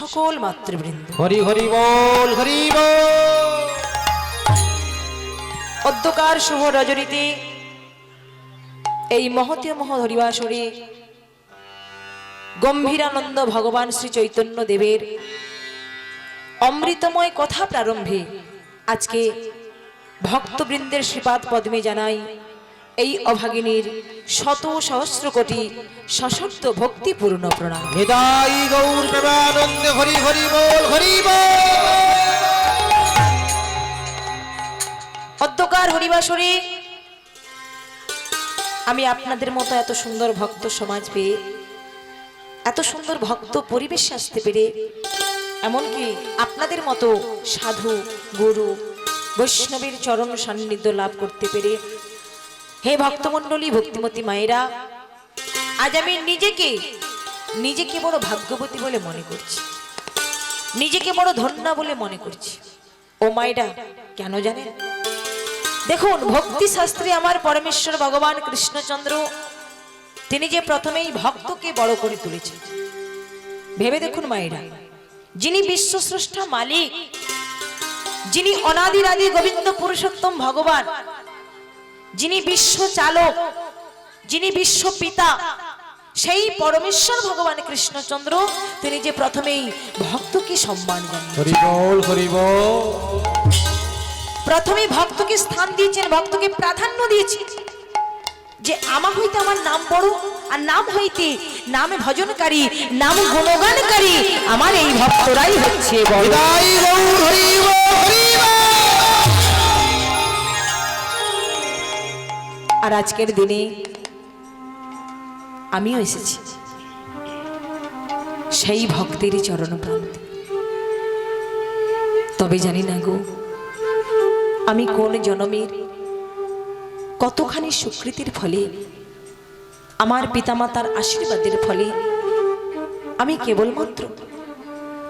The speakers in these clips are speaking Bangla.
সকল মাতৃবৃন্দ হরি হরি বল হরি বল। অধ্যকার শুভ রজনীতে। এই মহতীয় মহ হরিবাসরে গম্ভীরানন্দ ভগবান শ্রী চৈতন্য দেবের অমৃতময় কথা প্রারম্ভে আজকে ভক্তবৃন্দের শ্রীপাদ পদ্মে জানাই এই অভাগিনীর শত সহস্র কোটি সশক্ত ভক্তিপূর্ণ প্রণাম। হৃদয় গৌর প্রেমানন্দে হরি হরি বল হরি বল। অধ্যকার হরিবাসরে আমি আপনাদের মতো এত সুন্দর ভক্ত সমাজ পেয়ে এত সুন্দর ভক্ত পরিবেশে আসতে পেরে এমনকি আপনাদের মতো সাধু গুরু বৈষ্ণবের চরণ সান্নিধ্য লাভ করতে পেরে হে ভক্তমণ্ডলী, ভক্তিমতী মায়েরা, আজ আমি নিজেকে নিজেকে বড় ভাগ্যবতী বলে মনে করছি। নিজেকে বড় ধন্যা বলে মনে করছি। ও মায়েরা, কেন জানেন? দেখুন, ভক্তি শাস্ত্রে আমার পরমেশ্বর ভগবান কৃষ্ণচন্দ্র, তিনি যে প্রথমেই ভক্তকে বড় করে তুলেছেন। ভেবে দেখুন মায়েরা, যিনি বিশ্বস্রষ্টা মালিক, যিনি অনাদির আদি গোবিন্দ পুরুষোত্তম ভগবান যিনি বিশ্ব চালক যিনি বিশ্ব পিতা সেই পরমেশ্বর ভগবান কৃষ্ণচন্দ্র তিনি যে প্রথমেই ভক্তকে সম্মান প্রথমে ভক্তকে স্থান দিয়েছেন ভক্তকে প্রাধান্য দিয়েছেন। যে আমার হইতে আমার নাম বড় আর নাম হইতে নামে ভজনকারী নাম গুণগানকারী আমার এই ভক্তরাই হচ্ছে বড়। আর আজকের দিনে আমিও এসেছি। সেই ভক্তেরই চরণ তবে জানি না গো, আমি কোন জনমের কতখানি স্বীকৃতির ফলে, আমার পিতামাতার আশীর্বাদের ফলে, আমি কেবলমাত্র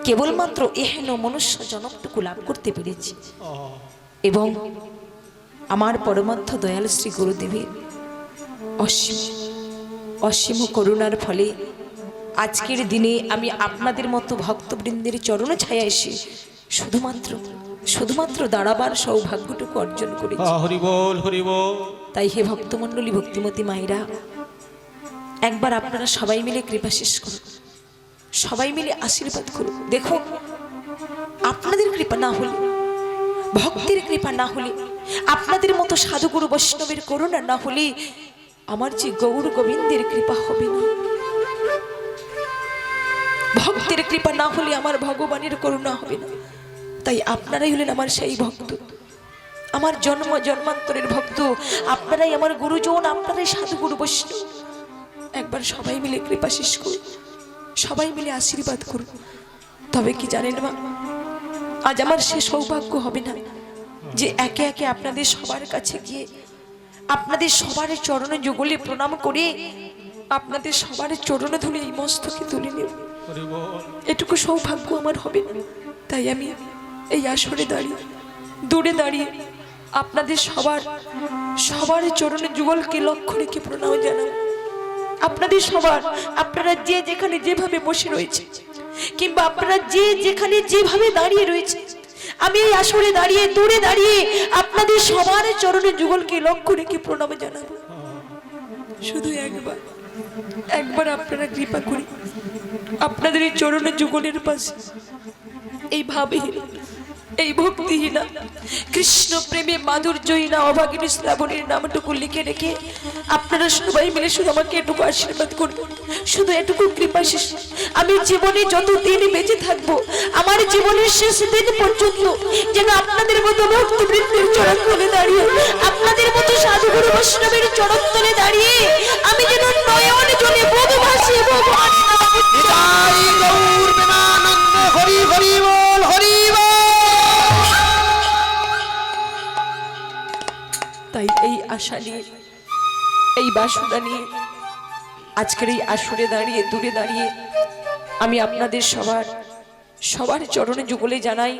কেবলমাত্র এহেন মনুষ্য জনকটুকু লাভ করতে পেরেছি। এবং আমার পরমার্থ দয়াল শ্রী গুরুদেবের অসীম অসীম করুণার ফলে আজকের দিনে আমি আপনাদের মতো ভক্তবৃন্দের চরণ ছায়া এসে শুধুমাত্র শুধুমাত্র দাঁড়াবার সৌভাগ্যটুকু অর্জন করেছি। বল হরি বল। তাই হে ভক্তমণ্ডলী ভক্তিমতী মায়েরা একবার আপনারা সবাই মিলে কৃপা শেষ করুন। সবাই মিলে আশীর্বাদ করুন। দেখুন আপনাদের কৃপা না হলে ভক্তের কৃপা না হলে আপনাদের মতো সাধুগুরু বৈষ্ণবের করুণা না হলে আমার যে গৌর গোবিন্দের কৃপা হবে না। ভক্তের কৃপা না হলে আমার ভগবানের করুণা হবে না। তাই আপনারাই হলেন আমার সেই ভক্ত। আমার জন্ম জন্মান্তরের ভক্ত। আপনারাই আমার গুরুজন, আপনারাই সাধুগুরু বৈষ্ণব। একবার সবাই মিলে কৃপা শেষ করুন। সবাই মিলে আশীর্বাদ করুন। তবে কি জানেন মা, আজ আমার সে সৌভাগ্য হবে না। যে একে একে আপনাদের সবার কাছে গিয়ে, আপনাদের সবার চরণে যুগলে প্রণাম করে আপনাদের সবার চরণে ধরে এই মস্তকে তুলে নেব। এটুকু সৌভাগ্য আমার হবে তাই আমি এই আসরে দাঁড়িয়ে, দূরে দাঁড়িয়ে আপনাদের সবার সবার চরণে যুগলকে লক্ষ্য রেখে প্রণাম জানাব। আপনাদের সবার, আপনারা যে যেখানে যেভাবে বসে রয়েছে, কিংবা আপনারা যে যেখানে যেভাবে দাঁড়িয়ে রয়েছে আমি এই আসরে দাঁড়িয়ে, দূরে দাঁড়িয়ে আপনাদের সবার চরণে যুগলকে লক্ষ্য রেখে প্রণাম জানাব। শুধু একবার একবার আপনারা কৃপা করি। আপনাদের এই চরণে যুগলের পাশে এইভাবে এই ভক্তিহীনা কৃষ্ণ প্রেমে মাধুর্যহীনা অভাগিনী শ্রাবণীর নামটুকু লিখে রেখে আপনারা সবাই মিলে শুধু আমাকে এটুকু আশীর্বাদ করবেন শুধু এটুকু কৃপা শেষ। আমি জীবনে যত দিন বেঁচে থাকব, আমার জীবনের শেষ দিন পর্যন্ত যেন আপনাদের মতো ভক্তবৃন্দের চরণ তলে দাঁড়িয়ে, আপনাদের মতো সাধুগুরু বৈষ্ণবের চরণ তলে দাঁড়িয়ে আমি যেন নয়ন জলে বোধ ভাসি ভগবান হরি হরি বল হরি বল। তাই এই আশা নিয়ে, এই বাসনা নিয়ে, আজকের এই আসরে দাঁড়িয়ে, দূরে দাঁড়িয়ে আমি আপনাদের সবার সবার চরণে যুগলে জানাই,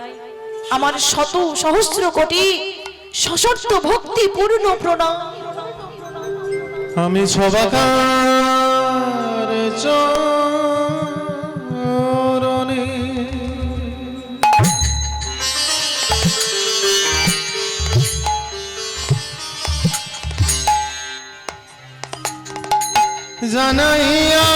আমার শত সহস্র কোটি সশর্ত ভক্তি পূর্ণ প্রণাম। আমি সবাকার জানাইয়া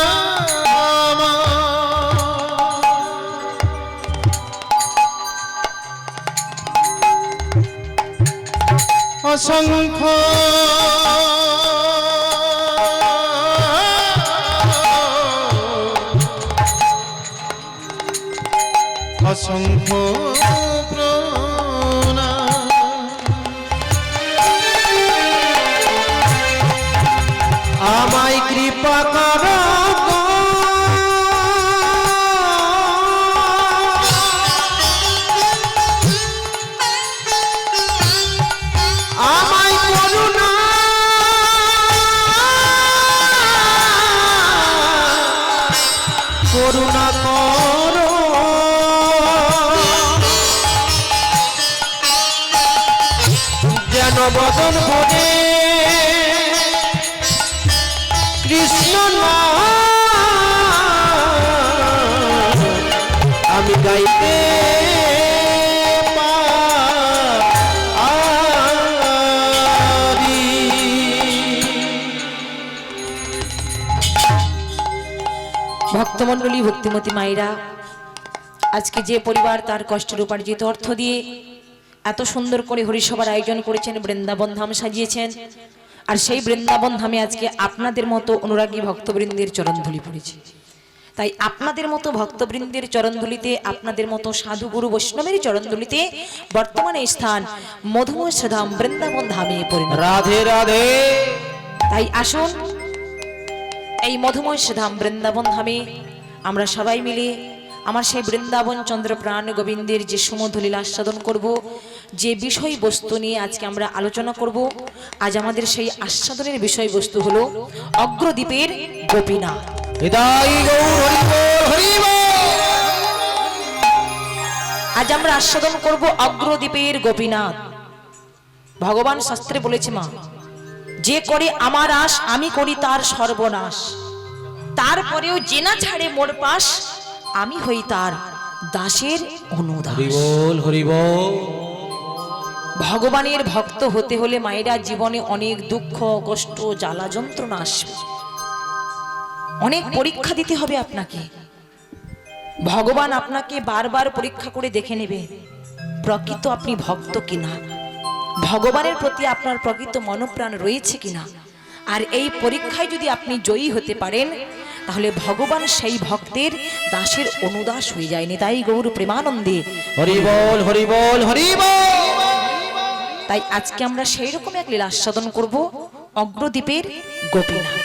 অসংখ্য অসংখ্য করুণা কর। যেন বদন কৃষ্ণ ভক্তমণ্ডলী ভক্তিমতী মায়েরা আজকে যে পরিবার তার কষ্টের উপার্জিত অর্থ দিয়ে এত সুন্দর করে হরিসভার আয়োজন করেছেন বৃন্দাবন ধাম সাজিয়েছেন আর সেই বৃন্দাবন ধামে আজকে আপনাদের মতো অনুরাগী ভক্তবৃন্দের চরণধুলি পড়েছে। তাই আপনাদের মতো ভক্তবৃন্দের চরণধুলিতে আপনাদের মতো সাধু গুরু বৈষ্ণবের চরণধুলিতে বর্তমানে স্থান মধুময় ধাম বৃন্দাবন ধামে পরিণত। রাধে রাধে। তাই আসুন এই মধুময় ধাম বৃন্দাবন ধামে আমরা সবাই মিলে আমার সেই বৃন্দাবন চন্দ্র প্রাণ গোবিন্দের যে সুমধলীলা আস্বাদন করব যে বিষয়বস্তু নিয়ে আজকে আমরা আলোচনা করব আজ আমাদের সেই আস্বাদনের বিষয়বস্তু হলো অগ্রদ্বীপের গোপীনাথ। আজ আমরা আস্বাদন করব অগ্রদ্বীপের গোপীনাথ। ভগবান শাস্ত্রে বলেছে মা যে করে আমার আশ আমি করি তার সর্বনাশ। তারপরেও জেনা ছাড়ে মোর পাশ আমি হই তার দাসের অনুদাস। ভগবানের ভক্ত হতে হলে মায়েরা জীবনে অনেক দুঃখ কষ্ট জ্বালা যন্ত্রণা আসবে। অনেক পরীক্ষা দিতে হবে আপনাকে। ভগবান আপনাকে বারবার পরীক্ষা করে দেখে নেবে প্রকৃত আপনি ভক্ত কিনা? ভগবানের প্রতি আপনার প্রকৃত মনপ্রাণ রয়েছে কিনা? আর এই পরীক্ষায় যদি আপনি জয়ী হতে পারেন তাহলে ভগবান সেই ভক্তের দাসের অনুদাস হয়ে যায়নি। তাই গৌর প্রেমানন্দে। হরি বল হরি বল হরি বল! তাই আজকে আমরা সেই রকম এক লীলা আস্বাদন করব অগ্রদ্বীপের গোপীনাথ।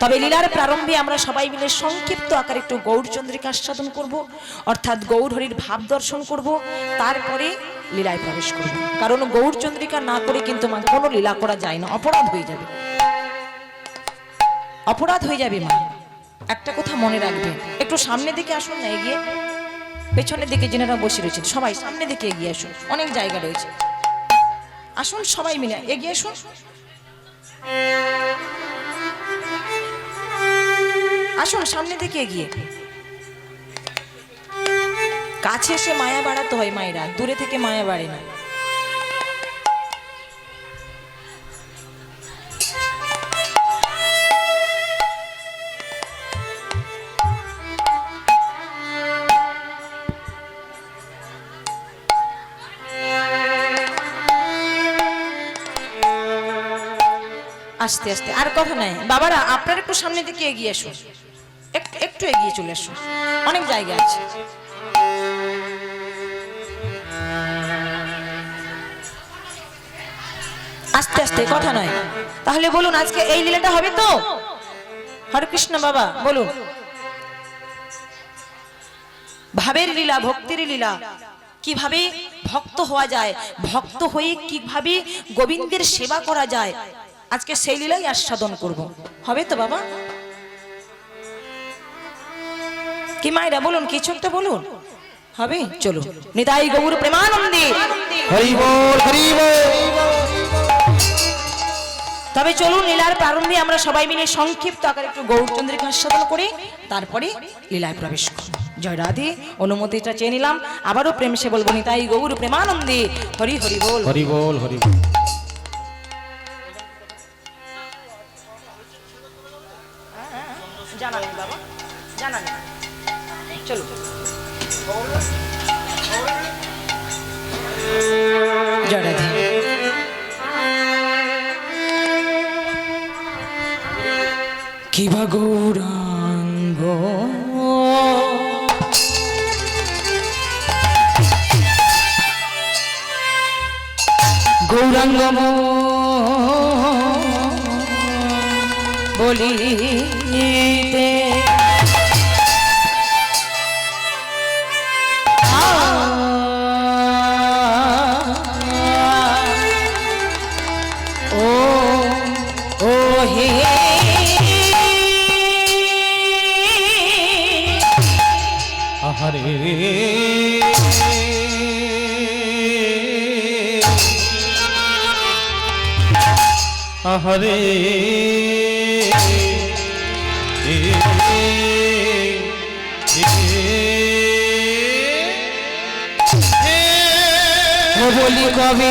তবে লীলার প্রারম্ভে আমরা সবাই মিলে সংক্ষিপ্ত আকারে একটু গৌরচন্দ্রিকা আস্বাদন করব অর্থাৎ গৌর হরির ভাব দর্শন করব তারপরে লীলায় প্রবেশ করব। কারণ গৌরচন্দ্রিকা না করে কিন্তু কোনো লীলা করা যায় না অপরাধ হয়ে যাবে। অপরাধ হয়ে যাবে, মা। একটা কথা মনে রাখবেন একটু সামনের দিকে আসুন না, এগিয়ে। পেছনের দিকে যেনারা বসে রয়েছেন, সবাই সামনের দিকে এগিয়ে আসুন। অনেক জায়গা রয়েছে। আসুন সবাই মিলে, এগিয়ে আসুন। আসুন সামনে দিকে এগিয়ে। কাছে এসে মায়া বাড়াতে হয় মায়েরা, দূরে থেকে মায়া বাড়ে না। আস্তে আস্তে। আর কথা নাই। বাবারা, আপনারা একটু সামনে দিকে এগিয়ে আসুন একটু একটু এগিয়ে চলে আসুন অনেক জায়গা আছে। আস্তে আস্তে, কথা নয় তাহলে বলুন, আজকে এই লীলাটা হবে তো? হরে কৃষ্ণ বাবা, বলুন। ভাবের লীলা, ভক্তির লীলা, কীভাবে ভক্ত হওয়া যায়? ভক্ত হয়ে কীভাবে গোবিন্দের সেবা করা যায়? আজকে সেই লীলাই আস্বাদন করব। হবে তো বাবা? কি মায়েরা বলুন কিছু একটা বলুন? হবে? চলো নিতাই গৌর প্রেমানন্দে। তবে চলুন লীলার প্রারম্ভে আমরা সবাই মিলে সংক্ষিপ্ত আকারে একটু গৌরচন্দ্রিকা আস্বাদন করে তারপরে লীলায় প্রবেশ করব। জয় রাধে অনুমতিটা চেয়ে নিলাম। আবারও প্রেম সে বলব নিতাই গৌর প্রেমানন্দে। হরি হরি বল। হরি বল হরি বল। জানা নেই বাবা জানা নেই চলো। কিবা গৌরাঙ্গ। গৌরাঙ্গম বলি আহরে বলি কবে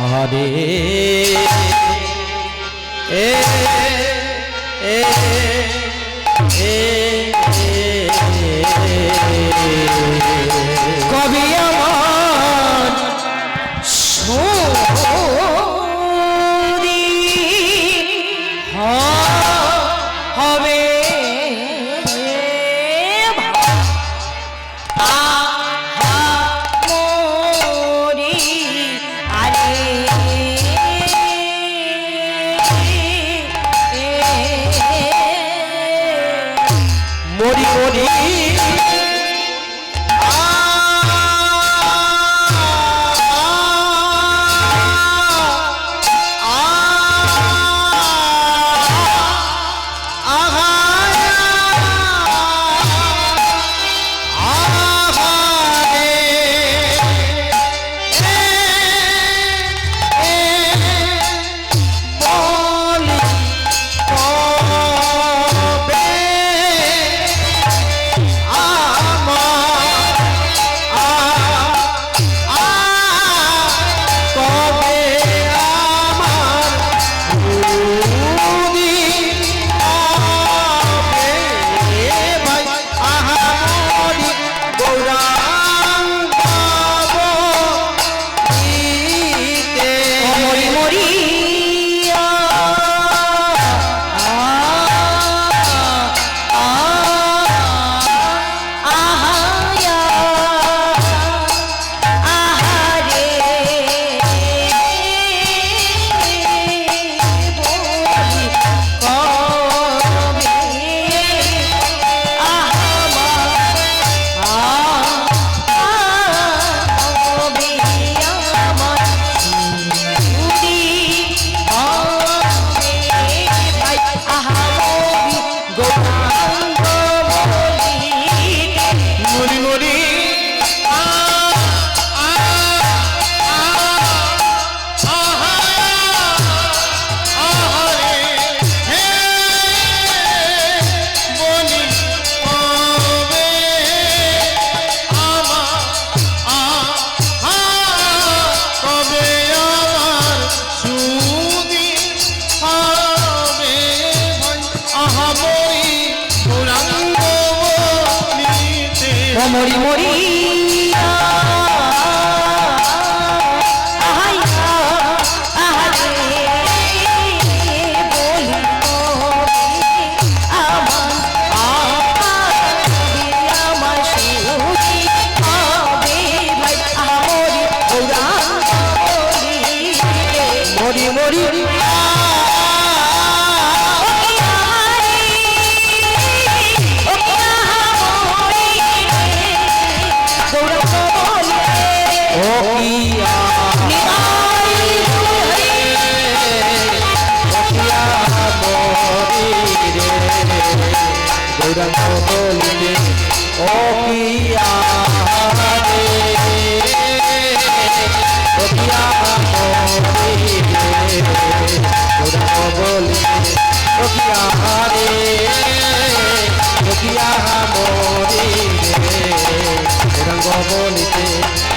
আরে এ।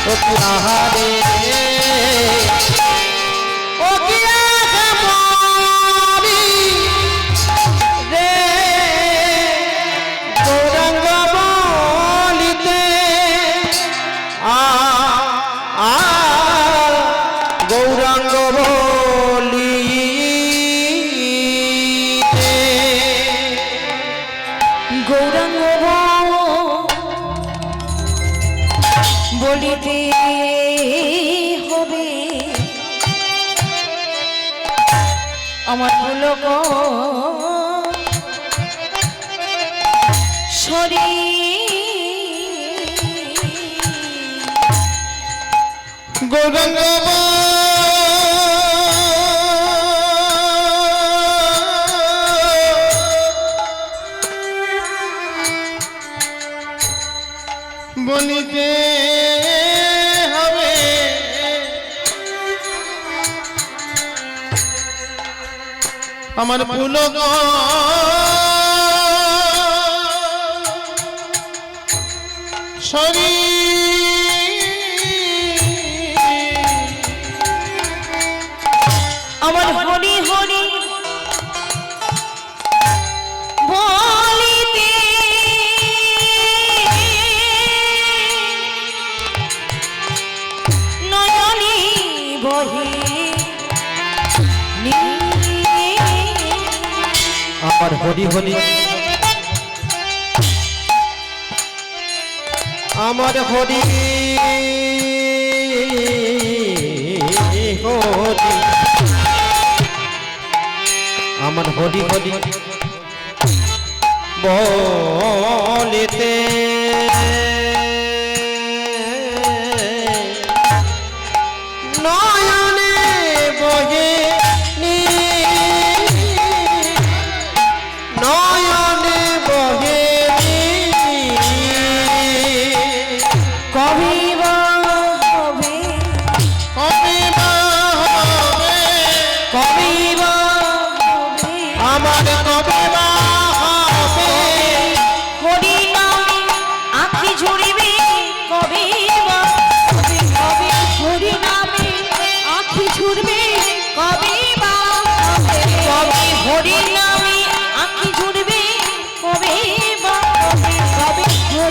আহারে। নিতে হবে। আমার ভুলো শরীর হরি হরি আমার হরি হরি। আমার হরি হরি। বলিতে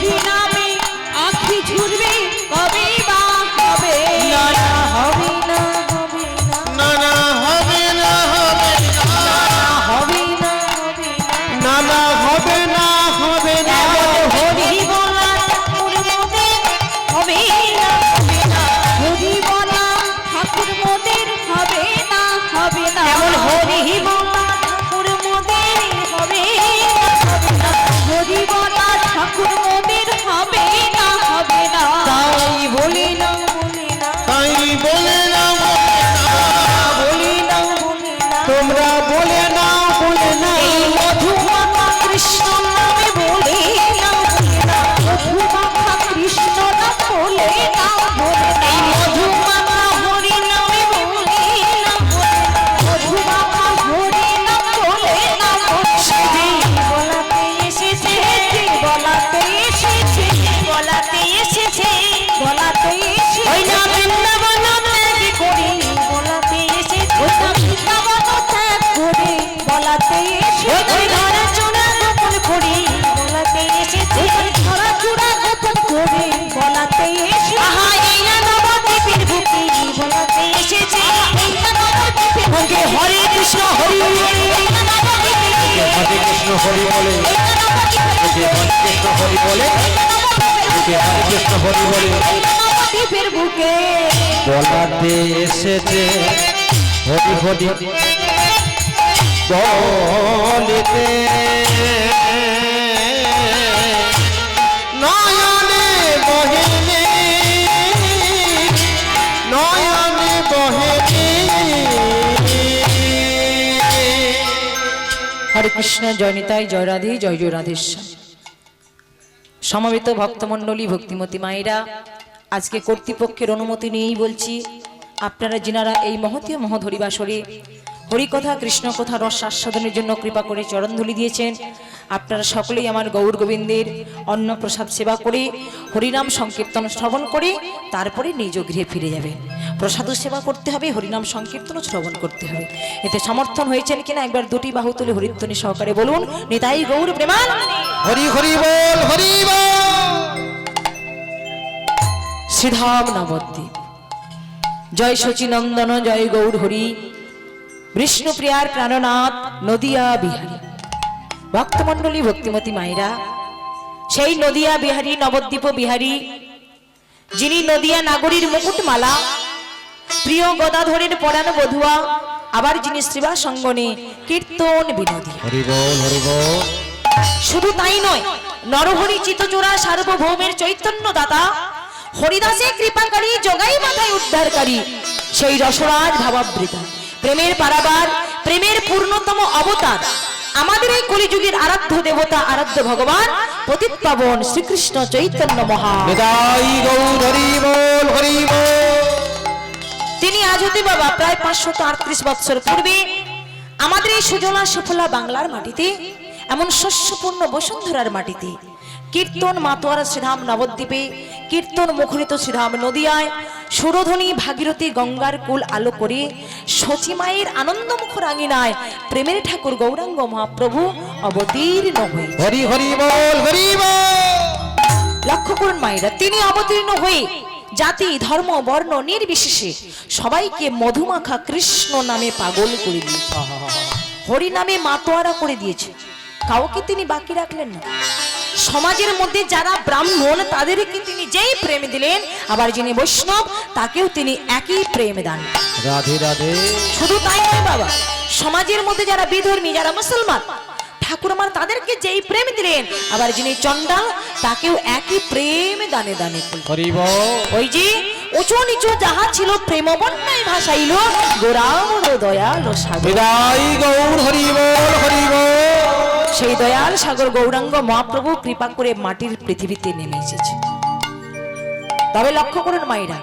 Yeah. হরি বলে। কৃষ্ণ হরি বলে। কৃষ্ণ হরি বলে। বলাতে এসেছে হরি হরি। বলিতে হরে কৃষ্ণ, জয় নিতাই, জয় রাধে, জয় জয় রাধেশ্যাম সমবেত ভক্তমন্ডলী ভক্তিমতী মায়েরা, আজকে কর্তৃপক্ষের অনুমতি নিয়েই বলছি, আপনারা জিনারা এই মহতীয় মহধরিবাসরে হরিকথা কৃষ্ণ কথা রস আস্বাদনের জন্য কৃপা করে চরণধুলি দিয়েছেন। আপনারা সকলেই আমার গৌর গোবিন্দের অন্ন প্রসাদ সেবা করে হরিনাম সংকীর্তন শ্রবণ করে তারপরে নিজ গৃহে ফিরে যাবেন। প্রসাদও সেবা করতে হবে হরিনাম সংকীর্তন শ্রবণ করতে হবে। এতে সমর্থন হয়েছেন কিনা একবার দুটি বাহু তুলে হরিধ্বনি সহকারে বলুন নিতাই গৌর প্রেমান হরি হরি বল হরি শ্রীধাম নবদ্বীপ। জয় শচীনন্দন জয় গৌর হরি। বিষ্ণুপ্রিয়ার প্রাণনাথ নদিয়া বিহারী। ভক্তমণ্ডলী ভক্তিমতী মায়েরা সেই নদিয়া বিহারী নবদ্বীপ বিহারী যিনি নদিয়া নাগরীর মুকুটমালা প্রিয় গদাধরের পড়ান বধুয়া আবার যিনি শ্রীবা সঙ্গনে কীর্তন বিনোদী শুধু তাই নয় নরহরি চিতচোরা সার্বভৌমের চৈতন্য দাতা হরিদাসে কৃপাকারী জগাই মাথায় উদ্ধারকারী সেই রসরাজ ভাবাবৃতা। প্রেমের পারাবার প্রেমের পূর্ণতম অবতার। আমাদের এই কলিযুগের আরাধ্য দেবতা আরাধ্য ভগবান পতিত পাবন শ্রীকৃষ্ণ চৈতন্য মহা। তিনি আজ হতে বাবা প্রায় পাঁচশত আটত্রিশ বৎসর পূর্বে আমাদের এই সুজলা সুফলা বাংলার মাটিতে এমন শস্যপূর্ণ বসুন্ধরার মাটিতে কীর্তন মাতোয়ারা শ্রীধাম নবদ্বীপে কীর্তন মুখরিত শ্রীধাম নদিয়ায় সুরধ্বনি ভাগীরথী গঙ্গার কুল আলো করে সচিমায়ের আনন্দমুখ রাঙিনায় প্রেমের ঠাকুর গৌরাঙ্গ মহাপ্রভু অবতীর্ণ হয়ে হরি হরি বল হরি বল! লক্ষ্য করুন মায়েরা তিনি অবতীর্ণ হয়ে জাতি ধর্ম বর্ণ নির্বিশেষে সবাইকে মধুমাখা কৃষ্ণ নামে পাগল করে দিয়েছে। হরি নামে মাতোয়ারা করে দিয়েছে। কাউকে তিনি বাকি রাখলেন না। সমাজের মধ্যে যারা ব্রাহ্মণ তাদেরকে তিনি যেই প্রেম দিলেন আবার যিনি বৈষ্ণব তাকেও তিনি একই প্রেম দান। রাধে রাধে। শুধু তাই নয় বাবা সমাজের মধ্যে যারা বিধর্মী যারা মুসলমান ঠাকুর আমার তাদেরকে যেই প্রেম দিলেন আবার যিনি চন্ডাল তাকেও একই প্রেম দানে দানে ওই যে উঁচু নিচু যাহা ছিল প্রেম বন্যায় ভাসাইল গোরাম দয়াল গৌর হরি বল হরি বল। সেই দয়াল সাগর গৌরাঙ্গ মহাপ্রভু কৃপা করে মাটির পৃথিবীতে নেমে এসেছে। তবে লক্ষ্য করুন মায়েরা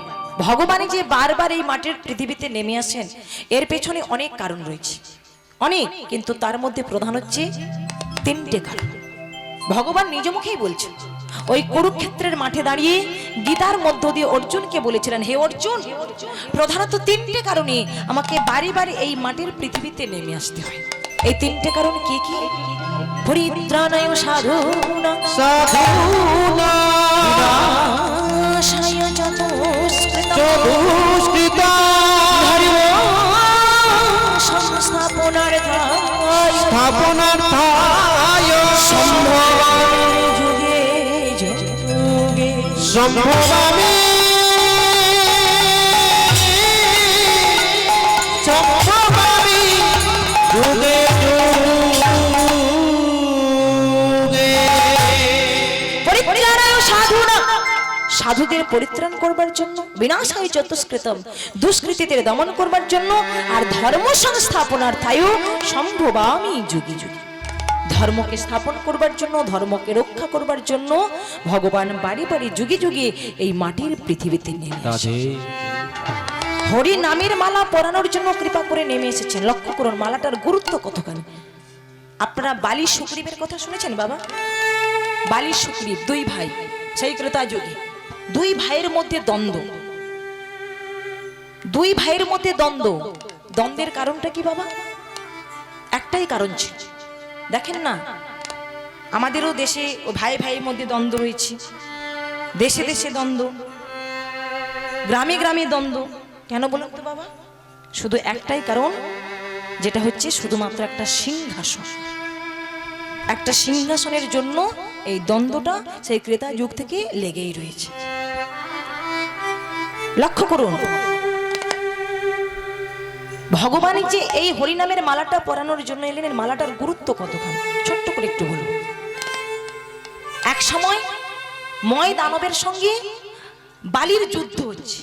ভগবানই যে বারবার এই মাটির পৃথিবীতে নেমে আসেন, এর পেছনে অনেক কারণ রয়েছে। অনেক, কিন্তু তার মধ্যে প্রধান হচ্ছে তিনটে কারণ। ভগবান নিজ মুখেই বলছেন, ওই কুরুক্ষেত্রের মাঠে দাঁড়িয়ে গীতার মধ্য দিয়ে অর্জুনকে বলেছিলেন, হে অর্জুন, প্রধানত তিনটে কারণে আমাকে বারে বারে এই মাটির পৃথিবীতে নেমে আসতে হয়। এই তিনটে কারণ কি কি? পরিত্রাণায় স্থাপনার্থায় সম্ভবামি যুগে যুগে সম্ভবামি সাধুদের পরিত্রাণ করবার জন্য বিনাশায় চতুষ্কৃতম দুষ্কৃতীদের দমন করবার জন্য আর ধর্ম সংস্থাপনার্থায় সম্ভবামি যুগে যুগে। ধর্মকে স্থাপন করবার জন্য ধর্মকে রক্ষা করবার জন্য ভগবান বাড়ি বাড়ি যুগে যুগে এই মাটির পৃথিবীতে নেমে হরি নামের মালা পরানোর জন্য কৃপা করে নেমে এসেছেন। লক্ষ্য করুন মালাটার গুরুত্ব কতখানি। আপনারা বালি সুগ্রীবের কথা শুনেছেন বাবা? বালি সুগ্রীব দুই ভাই সেই ক্রেতা যোগী। দুই ভাইয়ের মধ্যে দ্বন্দ্ব। দুই ভাইয়ের মধ্যে দ্বন্দ্ব। দ্বন্দ্বের কারণটা কি বাবা? একটাই কারণ ছিল। দেখেন না, আমাদেরও দেশে ও ভাই ভাইয়ের মধ্যে দ্বন্দ্ব রয়েছে। দেশে দেশে দ্বন্দ্ব, গ্রামে গ্রামে দ্বন্দ্ব। কেন বলুন তো বাবা? শুধু একটাই কারণ, যেটা হচ্ছে শুধুমাত্র একটা সিংহাসন। একটা সিংহাসনের জন্য এই দ্বন্দ্বটা সেই ক্রেতা যুগ থেকে লেগেই রয়েছে। লক্ষ্য করুন। ভগবানের যে এই হরিনামের মালাটা পরানোর জন্য এলেন, এর মালাটার গুরুত্ব কতখানি? ছোট্ট করে একটু বলব এক সময় ময় দানবের সঙ্গে বালির যুদ্ধ হচ্ছে।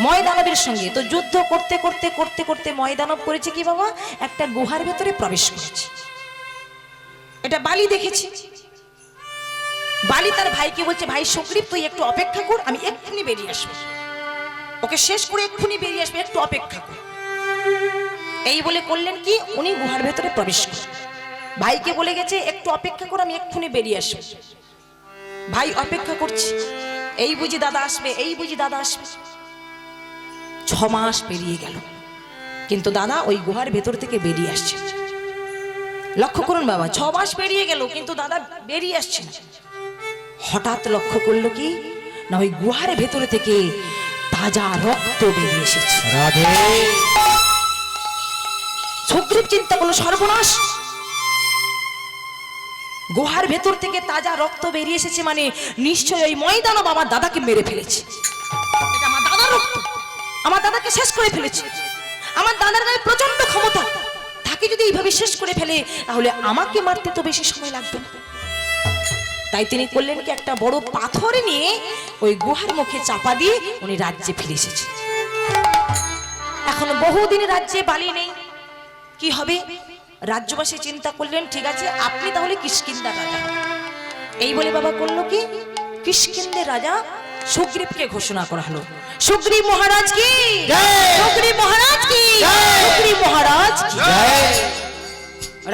ময়দানবের সঙ্গে, তো যুদ্ধ করতে করতে করতে করতে ময়দানব করেছে কি বাবা? একটা গুহার ভেতরে প্রবেশ করেছে। এটা বালি দেখেছি। বালি তার ভাইকে বলছে, ভাই সুগ্রীব, তুই একটু অপেক্ষা কর, আমি এক্ষুনি বেরিয়ে আসব। ওকে শেষ করে এক্ষুনি বেরিয়ে আসবে, একটু অপেক্ষা কর। এই বলে করলেন কি? উনি গুহার ভেতরে প্রবেশ করেন ভাইকে বলে গেছে, একটু অপেক্ষা কর, আমি এক্ষুনি বেরিয়ে আসব। ভাই, অপেক্ষা করছি। এই বুঝি দাদা আসবে, এই বুঝি দাদা আসবে। ছ মাস পেরিয়ে গেল। কিন্তু দাদা ওই গুহার ভেতর থেকে বেরিয়ে আসছে। লক্ষ্য করুন বাবা, ছ মাস পেরিয়ে গেল, কিন্তু দাদা বেরিয়ে আসছে না। হঠাৎ লক্ষ্য করল কি? না ওই গুহার ভেতরে থেকে তাজা রক্ত বেরিয়ে এসেছে। সুগ্রীব চিন্তা করল সর্বনাশ! গুহার ভেতর থেকে তাজা রক্ত বেরিয়ে এসেছে মানে নিশ্চয়ই ওই ময়দানব আমার দাদাকে মেরে ফেলেছে। এটা আমার দাদার রক্ত। আমার দাদাকে শেষ করে ফেলেছে। আমার দাদার গায়ে প্রচণ্ড ক্ষমতা। তাকে যদি এইভাবে শেষ করে ফেলে তাহলে আমাকে মারতে তো বেশি সময় লাগবে না। তাই তিনি করলেন কি একটা বড় পাথর নিয়ে ওই গুহার মুখে চাপা দিয়ে উনি রাজ্যে ফিরে এসেছেন। এখন বহুদিন রাজ্যে বালি নেই। কি হবে? রাজ্যবাসী চিন্তা করলেন ঠিক আছে আপনি তাহলে কিষ্কিন্দা রাজা। এই বলে বাবা করল কি কিষ্কিন্দে রাজা সুগ্রীবকে ঘোষণা করা হলো। সুগ্রীব মহারাজ কি? সুগ্রীব মহারাজ কি? সুগ্রীব মহারাজ জয়!